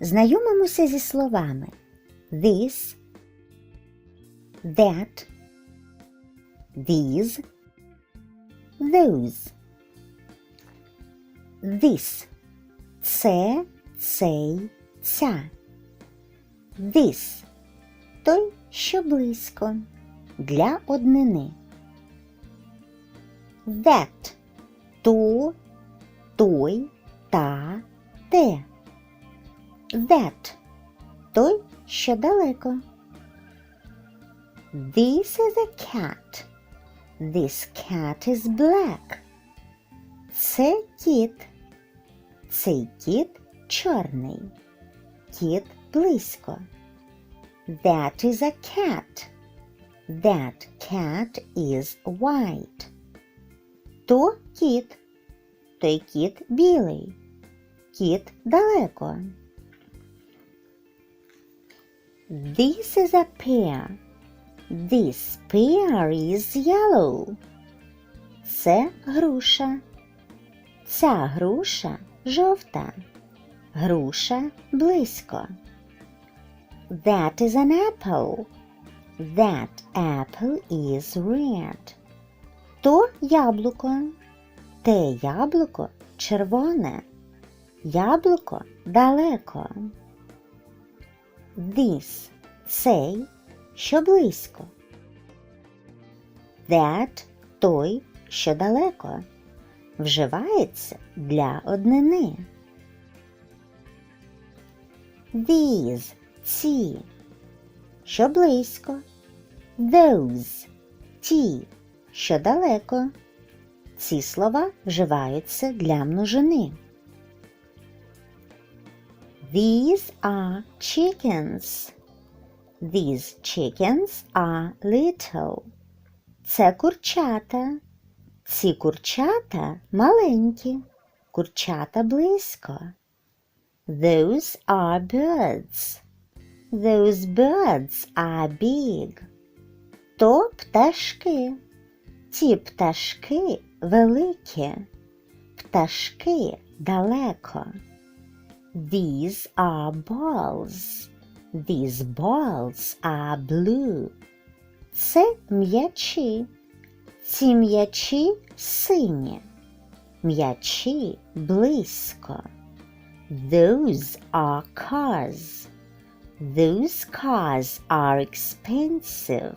Знайомимося зі словами this, that, these, those. This – це, цей, ця. This – той, що близько, для однини. That – то, той, та, те. That – той, що далеко. This is a cat. This cat is black. Це кіт. Цей кіт чорний. Кіт близько. That is a cat. That cat is white. То кіт. Той кіт білий. Кіт далеко. This is a pear. This pear is yellow. Це груша. Ця груша жовта. Груша близько. That is an apple. That apple is red. То яблуко. Те яблуко червоне. Яблуко далеко. This цей, що близько. That той, що далеко. Вживається для однини. These ці, що близько. Those ті, що далеко. Ці слова вживаються для множини. These are chickens. These chickens are little. Це курчата. Ці курчата маленькі. Курчата близько. Those are birds. Those birds are big. То пташки. Ті пташки великі. Пташки далеко. These are balls. These balls are blue. Це м'ячі. Ці м'ячі сині. М'ячі близько. Those are cars. Those cars are expensive.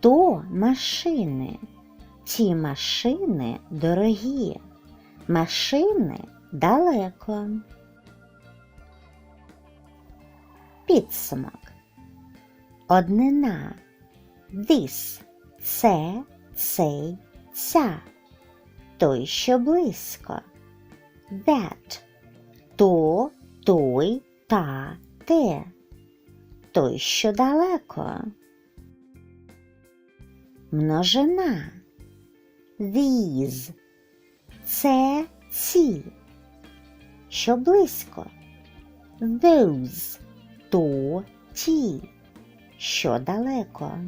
То машини. Ті машини дорогі. Машини далеко. Підсумок. Однина. This – це, цей, ця. Той, що близько. That – то, той, та, те. Той, що далеко. Множина. These – це, ці. Що близько. Those – то, ті. Що далеко.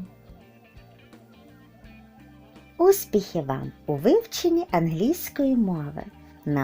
Успіхів вам у вивченні англійської мови!